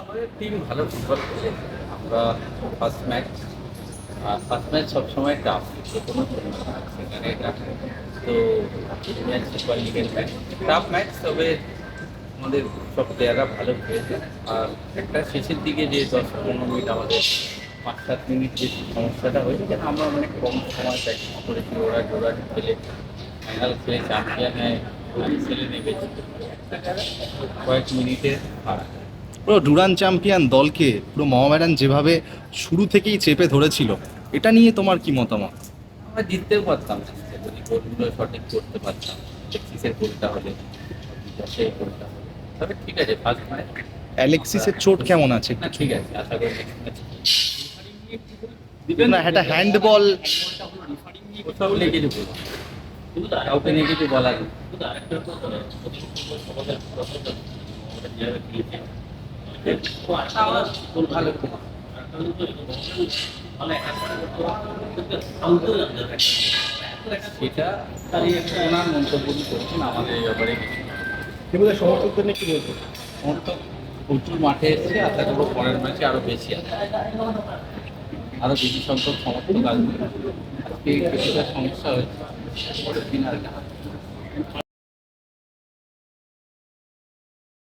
আমাদের টিম ভালো ফুটবল খেলে। আমরা ফার্স্ট ম্যাচ ফার্স্ট ম্যাচ সবসময় টাফ কোনো সেখানে তো ম্যাচ সুপার লিগের ম্যাচ টাফ ম্যাচ তবে আমাদের সব প্লেয়াররা ভালো খেলেছে। আর একটা শেষের দিকে যে দশ পনেরো মিনিট আমাদের পাঁচ সাত মিনিট যে সমস্যাটা হয়েছে, যেন আমরা অনেক কম সময় প্র্যাকটিস করেছি ওরা জোড়া খেলে। ফাইনাল খেলে চ্যাম্পিয়নে ছেলে নেমেছে। কয়েক মিনিটের ফারাক। পুরো ডুরান চ্যাম্পিয়ন দলকে পুরো মোহামেডান যেভাবে শুরু থেকেই চেপে ধরেছিল এটা নিয়ে তোমার কি মতামত আমরা জিততেও পারতাম যদি গোলগুলো সঠিক করতে পারতাম টেক্সিসের গোলটা হলে সেই গোলটা হলে তবে ঠিক আছে ফার্স্ট ম্যাচ অ্যালেক্সিসের চোট কেমন আছে না ঠিক আছে আশা করি না একটা হ্যান্ডবল কিছু কাউকে নিয়ে কিছু বলার। আমরা ভালো ওনার মন্তব্য করছেন আমাদের এই ব্যাপারে। কিছু সমর্থকদের নিয়ে কি বলব? সমর্থক প্রচুর মাঠে এসছে আশা করব পরের ম্যাচে আরও বেশি আসবে আরও বেশি সংখ্যক সমর্থক আসবে। আজকে কিছুটা সমস্যা হয়েছে। পরের দিন আর